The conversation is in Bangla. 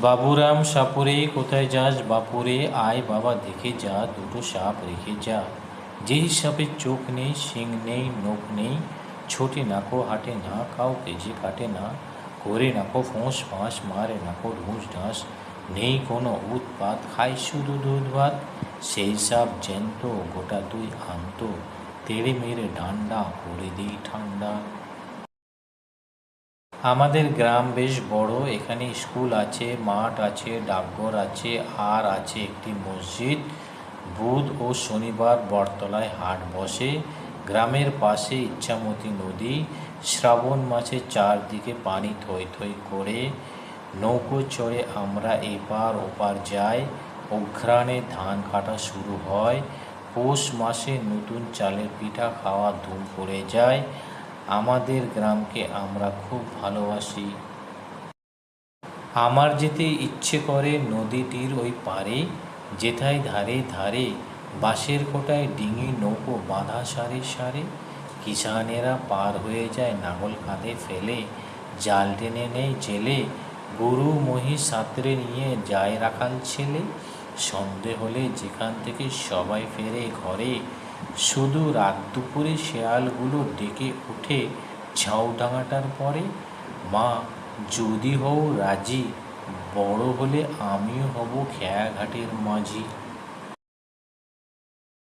বাবুরাম সাপুরে কোথায় যাস বাপুরে? আয় বাবা, দেখে যা, দুটো সাপ রেখে যা। যেই সাপের চোখ নেই, শিং নেই, নখ নেই, ছোটে নাকো, হাটে না, কাউকে যে কাটে না। করে নাকো, ফোঁস, ফাঁস, মারে নাকো, ঢুস, ঢাস। নেই কোনো উৎপাত, খায় শুধু দুধ ভাত। সেই সাপ জ্যান্ত, গোটা তুই আনত। তেড়ে মেরে ডান্ডা, করে দিই ঠান্ডা। আমাদের গ্রাম বেশ বড়। এখানে স্কুল আছে, মাঠ আছে, ডাকঘর আছে, আর আছে একটি মসজিদ। বুধ ও শনিবার বটতলায় হাট বসে। গ্রামের পাশে ইচ্ছামতি নদী। শ্রাবণ মাসে চারদিকে পানি থই থই করে। নৌকো চড়ে আমরা এপার ওপার যাই। অঘ্রাণে ধান কাটা শুরু হয়। পৌষ মাসে নতুন চালের পিঠা খাওয়া ধুম পড়ে যায়। আমাদের গ্রামকে আমরা খুব ভালোবাসি। আমার যেতে ইচ্ছে করে নদীটির ওই পারে যেথায় ধারে ধারে, বাঁশের কোটায় ডিঙি নৌকো বাঁধা সারে সারে, কিষানেরা পার হয়ে যায় নাগল কাঁধে ফেলে, জাল টেনে নেই জেলে, গরু মহিষ সাঁতরে নিয়ে যায় রাখাল ছেলে, সন্ধে হলে যেখান থেকে সবাই ফেরে ঘরে শুধু রাত দুপুরে শেয়ালগুলো ডেকে ওঠে ঝাউডাঙাটার পরে, মা, যদি হও রাজি, বড় হলে আমিও হব খেয়াঘাটের মাঝি।